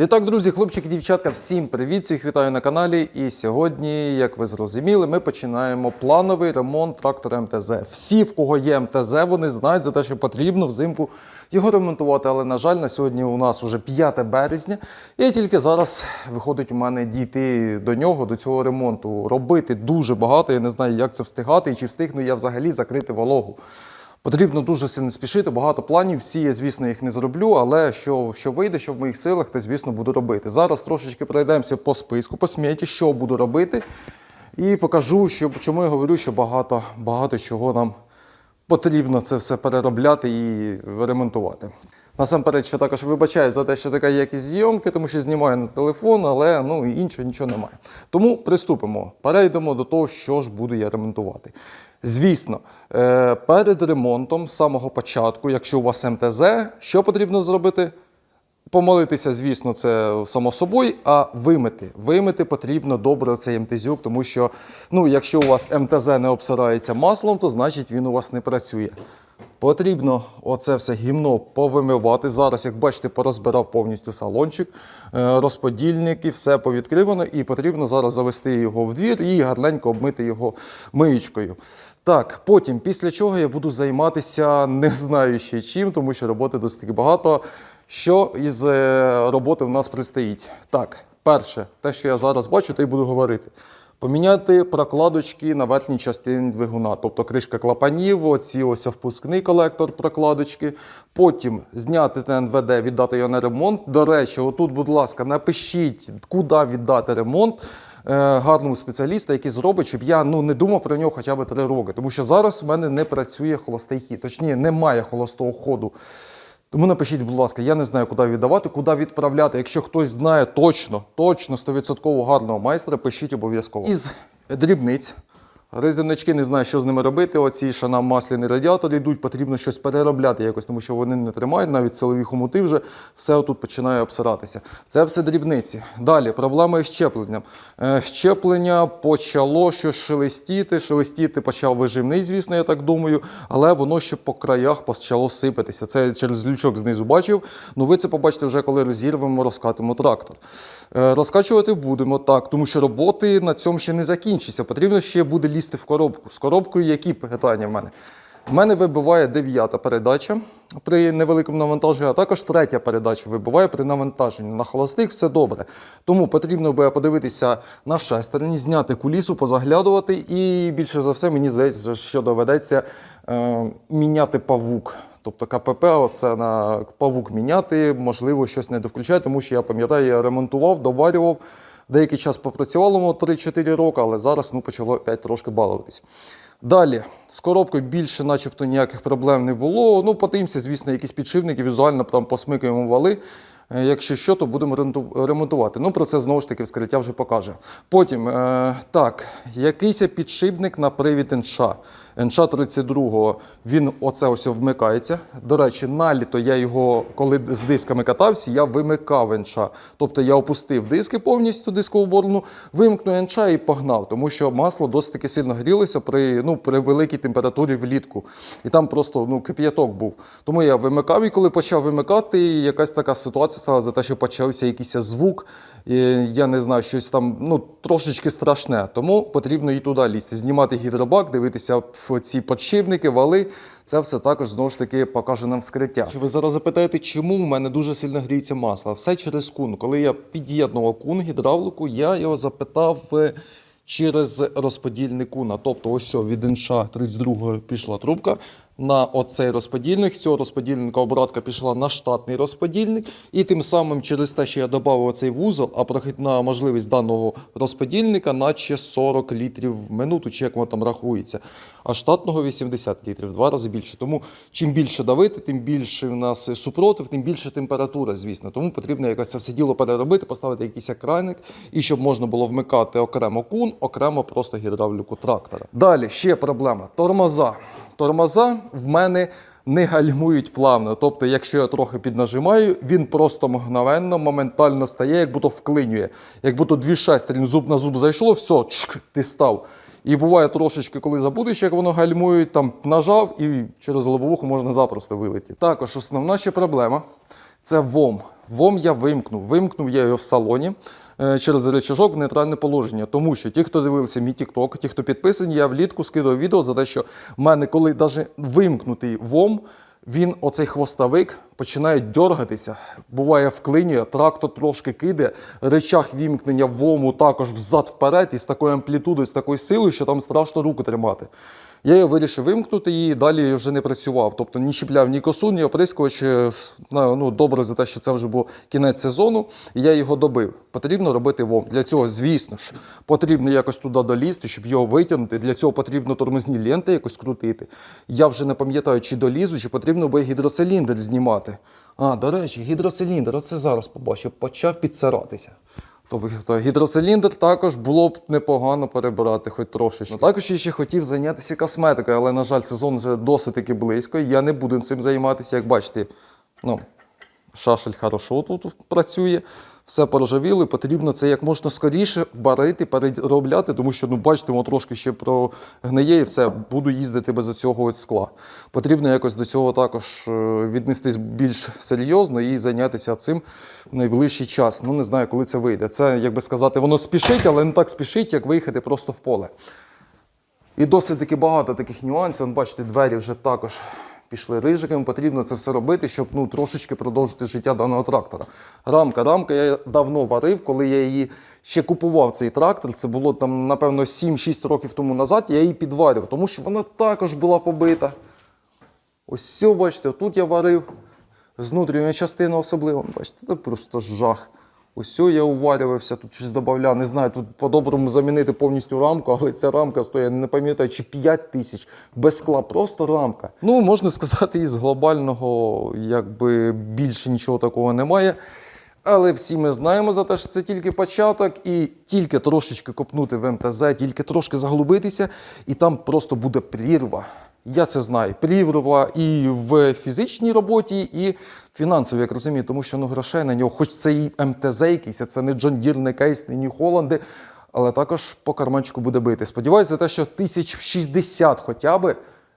І так, друзі, хлопчики, дівчатка, всім привіт! Всіх вітаю на каналі. І сьогодні, як ви зрозуміли, ми починаємо плановий ремонт трактора МТЗ. Всі, в кого є МТЗ, вони знають за те, що потрібно взимку його ремонтувати. Але, на жаль, на сьогодні у нас вже 5 березня, і тільки зараз виходить у мене дійти до нього, до цього ремонту. Робити дуже багато. Я не знаю, як це встигати і чи встигну я взагалі закрити вологу. Потрібно дуже сильно спішити, багато планів. Всі я, звісно, їх не зроблю, але що, що вийде, що в моїх силах, то, звісно, буду робити. Зараз трошечки пройдемося по списку, по сміті, що буду робити. І покажу, що, чому я говорю, що багато, багато чого нам потрібно це все переробляти і ремонтувати. Насамперед, що також вибачаю за те, що така якість зйомки, тому що знімаю на телефон, але ну і іншого нічого немає. Тому приступимо. Перейдемо до того, що ж буду я ремонтувати. Звісно, е, перед ремонтом з самого початку, якщо у вас МТЗ, що потрібно зробити? Помолитися, звісно, це само собою, а вимити. Вимити потрібно добре цей МТЗюк, тому що ну, якщо у вас МТЗ не обсирається маслом, то значить він у вас не працює. Потрібно оце все гімно повимивати. Зараз, як бачите, порозбирав повністю салончик, е, розподільники, все повідкривано, і потрібно зараз завести його в двір і гарненько обмити його миючкою. Так, потім, після чого я буду займатися не знаю ще чим, тому що роботи досить багато. Що із е, роботи в нас предстоїть? Так, перше, те, що я зараз бачу, те й буду говорити. Поміняти прокладочки на верхній частині двигуна, тобто кришка клапанів, оці ось впускний колектор прокладочки. Потім зняти ТНВД, віддати його на ремонт. До речі, отут, будь ласка, напишіть, куди віддати ремонт. е, Гарному спеціалісту, який зробить, щоб я ну не думав про нього хоча б три роки. Тому що зараз в мене не працює холостий хід, точніше, немає холостого ходу. Тому напишіть, будь ласка, я не знаю, куди віддавати, куди відправляти. Якщо хтось знає точно, точно 100% гарного майстра, пишіть обов'язково. Із дрібниць. Резиночки не знаю, що з ними робити. Оці що нам масляні радіатори йдуть, потрібно щось переробляти якось, тому що вони не тримають, навіть силові хомути вже все отут починає обсиратися. Це все дрібниці. Далі проблема із щепленням. Е, щеплення почало щось шелестіти. Шелестіти почав виживний, звісно, я так думаю, але воно ще по краях почало сипатися. Це я через лючок знизу бачив. Ну ви це побачите вже, коли розірвемо, розкатимо трактор. Е, Розкачувати будемо так, тому що роботи на цьому ще не закінчаться. Потрібно ще буде лізти в коробку. З коробкою які питання в мене? В мене вибиває дев'ята передача при невеликому навантаженні, а також третя передача вибиває при навантаженні. На холостих все добре. Тому потрібно буде подивитися на шестерні, зняти кулісу, позаглядувати. І більше за все, мені здається, що доведеться е, міняти павук. Тобто КПП, оце на павук міняти, можливо, щось не довключає, тому що я пам'ятаю, я ремонтував, доварював. Деякий час попрацювало 3-4 роки, але зараз ну, почало опять трошки балуватись. Далі, з коробкою більше, начебто, ніяких проблем не було. Ну, подивимося, звісно, якісь підшипники, візуально там посмикаємо вали. Е, Якщо що, то будемо ремонтувати. Ну, про це знову ж таки вскриття вже покаже. Потім, е, так, якийсь підшипник на привід НШ. НШ 32 він оце ось вмикається. До речі, на літо я його, коли з дисками катався, я вимикав НШ. Тобто я опустив диски повністю, дискову борону, вимкнув НШ і погнав, тому що масло досить таки сильно грілося при, ну, при великій температурі влітку. І там просто ну, кип'яток був. Тому я вимикав, і коли почав вимикати, якась така ситуація стала за те, що почався якийсь звук. Я не знаю, щось там ну, трошечки страшне. Тому потрібно і туди лізти. Знімати гідробак, дивитися ці подшипники, вали. Це все також знову ж таки покаже нам вскриття. Що ви зараз запитаєте, чому в мене дуже сильно гріється масло? Все через кун. Коли я під'єднував кун гідравлику, я його запитав. е, Через розподільник куна. Тобто, ось від інша 32 пішла трубка на оцей розподільник. З цього розподільника обратка пішла на штатний розподільник. І тим самим через те, що я додав оцей вузол, а прохідна можливість даного розподільника наче 40 літрів в минуту, чи як воно там рахується. А штатного 80 літрів, два рази більше. Тому чим більше давити, тим більше в нас супротив, тим більше температура, звісно. Тому потрібно якось це все діло переробити, поставити якийсь краник, і щоб можна було вмикати окремо кун, окремо просто гідравліку трактора. Далі ще проблема: тормоза. Тормоза в мене не гальмують плавно. Тобто, якщо я трохи піднажимаю, він просто мгновенно, моментально стає, як будто вклинює. Як будто дві шестерні, зуб на зуб зайшло, все, чк, ти став. І буває трошечки, коли забудеш, як воно гальмує, там нажав і через лобовуху можна запросто вилетіти. Також основна ще проблема це ВОМ. ВОМ я вимкнув. Вимкнув я його в салоні е, через речажок в нейтральне положення. Тому що ті, хто дивилися мій TikTok, ті, хто підписані, я влітку скидав відео за те, що в мене, коли навіть вимкнутий ВОМ, він, оцей хвостовик, починає дергатися, буває вклинює, трактор трошки кидає, речах вімкнення вому також взад-вперед і з такою амплітудою, з такою силою, що там страшно руку тримати. Я його вирішив вимкнути і далі вже не працював. Тобто ні чіпляв ні косу, ні оприскувач. Е, Ну, добре за те, що це вже був кінець сезону, і я його добив. Потрібно робити ВОМ. Для цього, звісно ж, потрібно якось туди долізти, щоб його витягнути. Для цього потрібно тормозні ленти якось крутити. Я вже не пам'ятаю, чи долізу, чи потрібно би гідроциліндр знімати. А, до речі, гідроциліндр, оце зараз побачив, почав підсиратися. Тобто гідроциліндр також було б непогано перебирати, хоч трошечки. Ну, також я ще хотів зайнятися косметикою, але, на жаль, сезон вже досить таки близько. Я не буду цим займатися, як бачите. Ну, шашель хорошо тут працює, все поржавіло, і потрібно це як можна скоріше варити, переробляти, тому що, ну, бачите, воно трошки ще прогниє і все, буду їздити без цього скла. Потрібно якось до цього також е, віднестись більш серйозно і зайнятися цим в найближчий час. Ну, не знаю, коли це вийде. Це, як би сказати, воно спішить, але не так спішить, як виїхати просто в поле. І досить таки багато таких нюансів. Бачите, двері вже також пішли рижиками. Потрібно це все робити, щоб ну, трошечки продовжити життя даного трактора. Рамка, рамка я давно варив, коли я її ще купував цей трактор. Це було там, напевно, 7-6 років тому назад. Я її підварював, тому що вона також була побита. Ось все, бачите, тут я варив. З внутрішньої частини особливо. Бачите, це просто жах. Ось я уварювався, тут щось додавав. Не знаю, тут по-доброму замінити повністю рамку, але ця рамка стоїть, не пам'ятаю, чи 5 тисяч без скла, просто рамка. Ну, можна сказати, із глобального якби більше нічого такого немає. Але всі ми знаємо за те, що це тільки початок, і тільки трошечки копнути в МТЗ, тільки трошки заглубитися, і там просто буде прірва. Я це знаю. Прірва і в фізичній роботі, і фінансовій, як розумію, тому що ну, грошей на нього, хоч це і МТЗ якийсь, це не Джон Дір, не Кейс, не Нью Холланди, але також по карманчику буде бити. Сподіваюся, те, що тисяч в 60 хоча б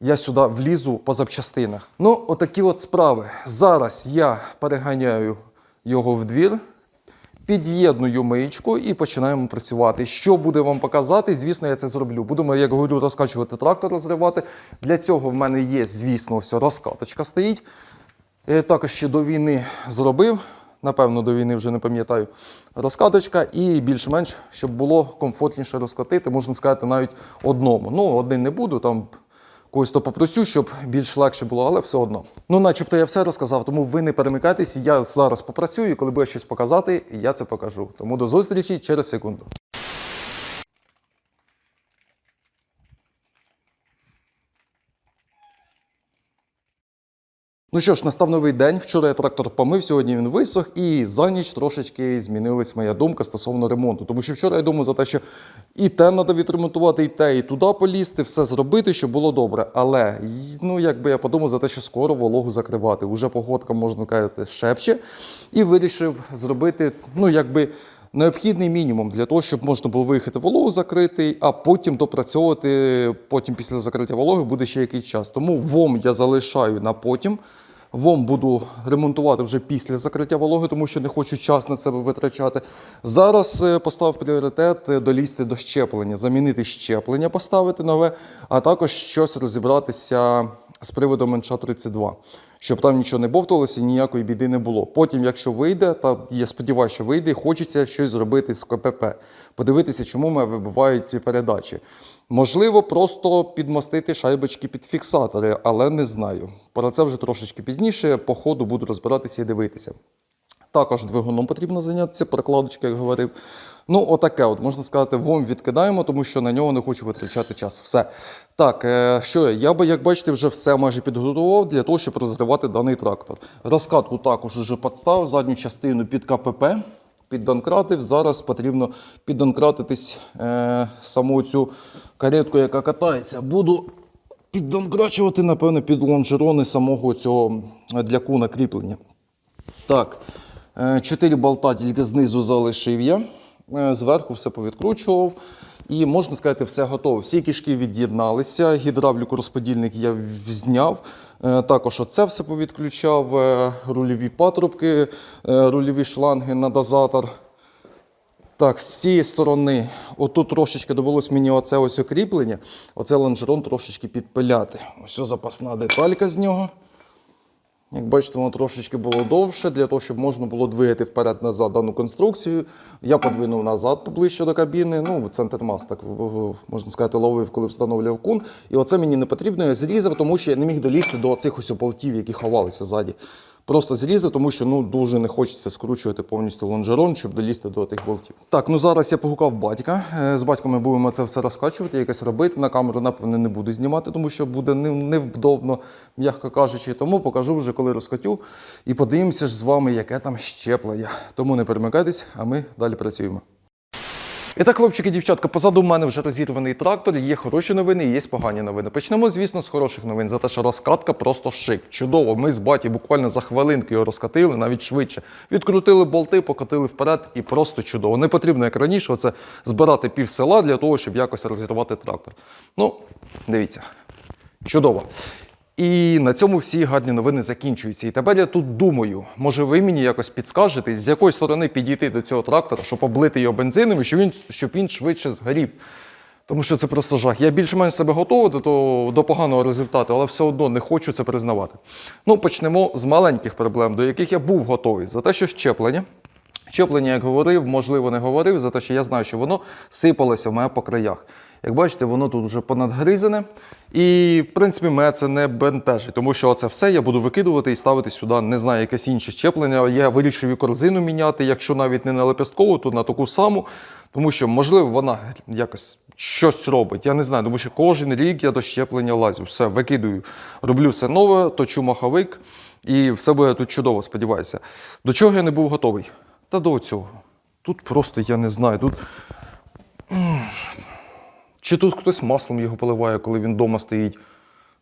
я сюди влізу по запчастинах. Ну, отакі от справи. Зараз я переганяю його в двір. Під'єдную миєчку і починаємо працювати. Що буде вам показати? Звісно, я це зроблю. Будемо, як говорю, розкачувати трактор, розривати. Для цього в мене є, звісно, все, розкаточка стоїть. Я також ще до війни зробив. Напевно, до війни вже не пам'ятаю. Розкаточка, і більш-менш, щоб було комфортніше розкатити, можна сказати, навіть одному. Ну, один не буду, там когось то попросю, щоб більш легше було, але все одно. Ну, начебто я все розказав, тому ви не перемикайтесь. Я зараз попрацюю, і коли буде щось показати, я це покажу. Тому до зустрічі через секунду. Ну що ж, настав новий день. Вчора я трактор помив, сьогодні він висох, і за ніч трошечки змінилась моя думка стосовно ремонту. Тому що вчора я думав за те, що і те треба відремонтувати, і те, і туди полізти, все зробити, щоб було добре. Але ну якби я подумав за те, що скоро вологу закривати. Уже погодка, можна сказати, шепче, і вирішив зробити, ну якби. Необхідний мінімум для того, щоб можна було виїхати вологу закрити, а потім допрацьовувати. Потім після закриття вологи буде ще якийсь час. Тому ВОМ я залишаю на потім. ВОМ буду ремонтувати вже після закриття вологи, тому що не хочу час на себе витрачати. Зараз е, поставив пріоритет е, долізти до щеплення, замінити щеплення, поставити нове, а також щось розібратися з приводом НШ-32, щоб там нічого не бовталося, ніякої біди не було. Потім, якщо вийде, та я сподіваюся, що вийде, хочеться щось зробити з КПП, подивитися, чому мене вибивають передачі. Можливо, просто підмастити шайбочки під фіксатори, але не знаю. Про це вже трошечки пізніше. По ходу буду розбиратися і дивитися. Також двигуном потрібно зайнятися, прокладочка, як говорив. Ну, отаке, от можна сказати, ВОМ відкидаємо, тому що на нього не хочу витрачати час. Все. Так, е, що я? Би, як бачите, вже все майже підготував для того, щоб розривати даний трактор. Розкатку також вже підстав, задню частину під КПП, піддонкратив. Зараз потрібно піддонкратитись е, саму цю каретку, яка катається. Буду піддонкрачувати, напевно, під лонжерони самого цього для куна кріплення. Так, е, болта тільки знизу залишив я. Е, Зверху все повідкручував. І можна сказати, все готово. Всі кишки від'єдналися, гідравліку розподільник я зняв. Е, Також оце все повідключав, е, рульові патрубки, е, рульові шланги на дозатор. Так, з цієї сторони, отут трошечки довелось мені оце ось окріплення, оце лонжерон трошечки підпиляти. Ось запасна деталька з нього. Як бачите, воно трошечки було довше, для того, щоб можна було двигати вперед-назад дану конструкцію. Я подвинув назад поближче до кабіни. Ну, центр мас, так можна сказати, ловив, коли встановлював кун. І оце мені не потрібно. Я зрізав, тому що я не міг долізти до цих ось болтів, які ховалися ззаді. Просто зрізав, тому що ну дуже не хочеться скручувати повністю лонжерон, щоб долізти до тих болтів. Так, ну зараз я погукав батька. Е, З батьком ми будемо це все розкачувати, якось робити. На камеру, напевно, не буду знімати, тому що буде невдобно, м'яко кажучи. Тому покажу вже, коли розкатю. І подивимося ж з вами, яке там щеплення. Тому не перемикайтесь, а ми далі працюємо. І так, хлопчики, дівчатка, позаду в мене вже розірваний трактор. Є хороші новини, і є погані новини. Почнемо, звісно, з хороших новин за те, що розкатка просто шик. Чудово. Ми з баті буквально за хвилинку його розкатили, навіть швидше. Відкрутили болти, покотили вперед, і просто чудово. Не потрібно, як раніше, оце збирати пів села для того, щоб якось розірвати трактор. Ну, дивіться. Чудово. І на цьому всі гарні новини закінчуються. І тепер я тут думаю, може ви мені якось підскажете, з якої сторони підійти до цього трактора, щоб облити його бензином, і щоб він, щоб він швидше згорів. Тому що це просто жах. Я більш-менш себе готовий до, до поганого результату, але все одно не хочу це признавати. Ну, почнемо з маленьких проблем, до яких я був готовий. За те, що щеплення. Щеплення, як говорив, можливо, не говорив, за те, що я знаю, що воно сипалося в мене по краях. Як бачите, воно тут вже понадгризене. І, в принципі, мене це не бентежить, тому що це все я буду викидувати і ставити сюди, не знаю, якесь інше щеплення. Я вирішив і корзину міняти, якщо навіть не на лепесткову, то на таку саму. Тому що, можливо, вона якось щось робить. Я не знаю, тому що кожен рік я до щеплення лазю. Все, викидую. Роблю все нове, точу маховик, і все буде тут чудово, сподіваюся. До чого я не був готовий? Та до цього. Тут просто я не знаю. Тут. Чи тут хтось маслом його поливає, коли він вдома стоїть.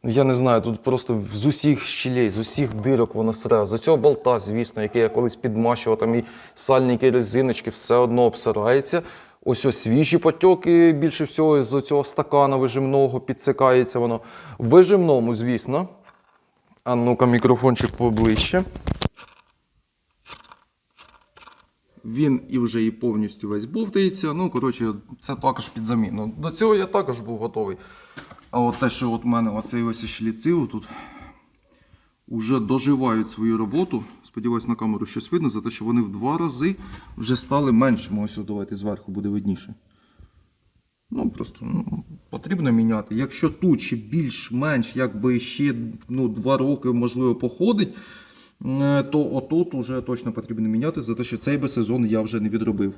Ну, Я не знаю, тут просто з усіх щілей, з усіх дирок воно сре. За цього болта, звісно, який я колись підмащував, там і сальники, резиночки, все одно обсирається. Ось ось свіжі потьоки більше всього з цього стакана вижимного підсикається воно. Вижимному, звісно. А ну-ка, мікрофончик поближче. Він і вже і повністю весь бовтається. Ну, коротше, це також під заміну. До цього я також був готовий. А от те, що от в мене оцей ось шліци тут вже доживають свою роботу. Сподіваюсь, на камеру щось видно, за те, що вони в два рази вже стали меншими. Ось давайте зверху буде видніше. Ну, просто ну, потрібно міняти. Якщо тут ще більш-менш якби ще ну, два роки, можливо, походить, то отут вже точно потрібно міняти, за те, що цей би сезон я вже не відробив.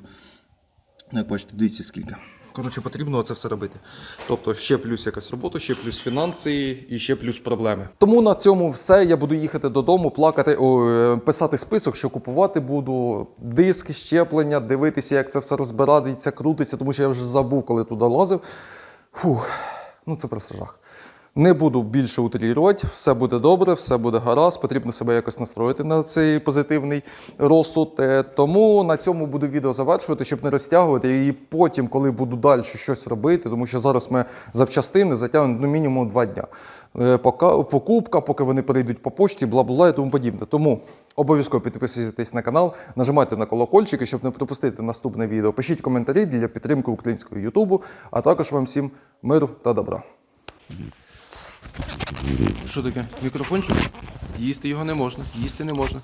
Ну, Як бачите, дивіться скільки. Коротше, потрібно це все робити. Тобто ще плюс якась робота, ще плюс фінанси і ще плюс проблеми. Тому на цьому все. Я буду їхати додому, плакати, о, е, писати список, що купувати буду, диски, щеплення, дивитися, як це все розбирається, крутиться, тому що я вже забув, коли туди лазив. Фух, ну це просто жах. Не буду більше утрірувати, все буде добре, все буде гаразд. Потрібно себе якось настроїти на цей позитивний розсуд. Е, Тому на цьому буду відео завершувати, щоб не розтягувати. І потім, коли буду далі щось робити, тому що зараз ми запчастини затягнуть ну, мінімум два дня. Е, Покупка, поки вони перейдуть по почті, бла-бла і тому подібне. Тому обов'язково підписуйтесь на канал, нажимайте на колокольчики, щоб не пропустити наступне відео. Пишіть коментарі для підтримки українського Ютубу, а також вам всім миру та добра. Що таке? Мікрофончик? Їсти його не можна, їсти не можна.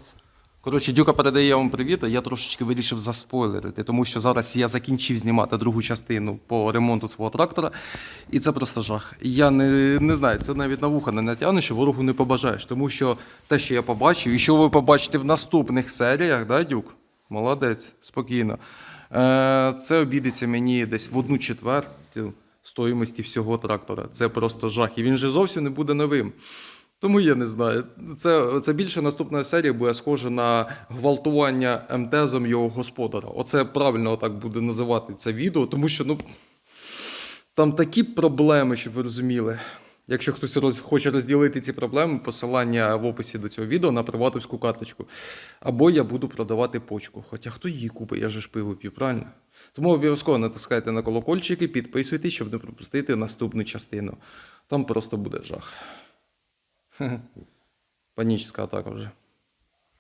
Коротше, Дюка передає вам привіт, я трошечки вирішив заспойлерити, тому що зараз я закінчив знімати другу частину по ремонту свого трактора, і це просто жах. Я не, не знаю, це навіть на вуха не натягнеш, що ворогу не побажаєш, тому що те, що я побачив, і що ви побачите в наступних серіях, да, Дюк? Молодець, спокійно. Е, це обійдеться мені десь в одну четверту стоїмості всього трактора. Це просто жах. І він же зовсім не буде новим. Тому я не знаю. Це, це більше наступна серія буде схожа на гвалтування МТЗом його господара. Оце правильно так буде називати це відео, тому що ну, там такі проблеми, щоб ви розуміли. Якщо хтось роз, хоче розділити ці проблеми, посилання в описі до цього відео на приватовську карточку. Або я буду продавати почку. Хоча хто її купить, я же ж пиво п'ю, правильно? Тому обов'язково натискайте на колокольчики, підписуйтесь, щоб не пропустити наступну частину. Там просто буде жах. Панічна атака вже.